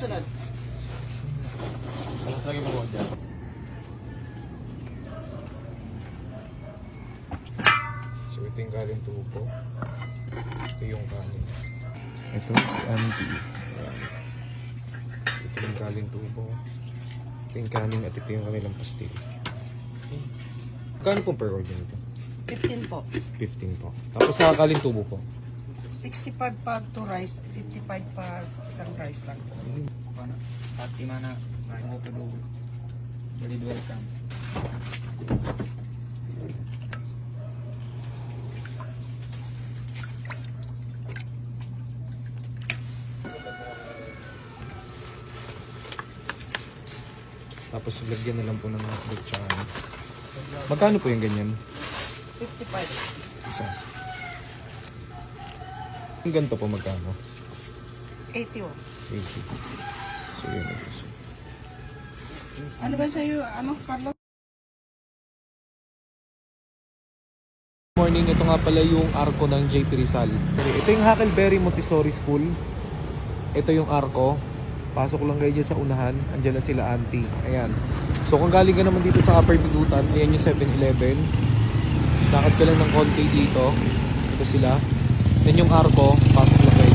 sunod. Alas lagi mo dyan. So ito yung galing tubo. Ito yung kanin. Ito si Auntie. Ito yung galing tubo. Ito yung kanin at ito yung kanilang pastil. Kano pong per order nito? 15 po. 15 po. Tapos sa kaling tubo po. 65 pag to rice, 55 pag isang rice lang. Paano? Pati mana. Mo to do. Bali welcome. Tapos lagyan na lang po ng tsaka ano. Magkano po yung ganyan? 55. Isa. Yung ganito po magkano? 80 oh. 80. So yun. So, Ano ba sa'yo, ano, Carlo? morning, ito nga pala yung arko ng JP Rizal. Ito yung Huckleberry Montessori School. Ito yung arko. Pasok lang kayo dyan sa unahan. Andiyan na sila auntie. Ayan. So kung galing ka naman dito sa Upper Bigutan, ayan yung 7-Eleven. Lakad ka lang ng konti dito. Ito sila. Yan yung arko, pasok lang.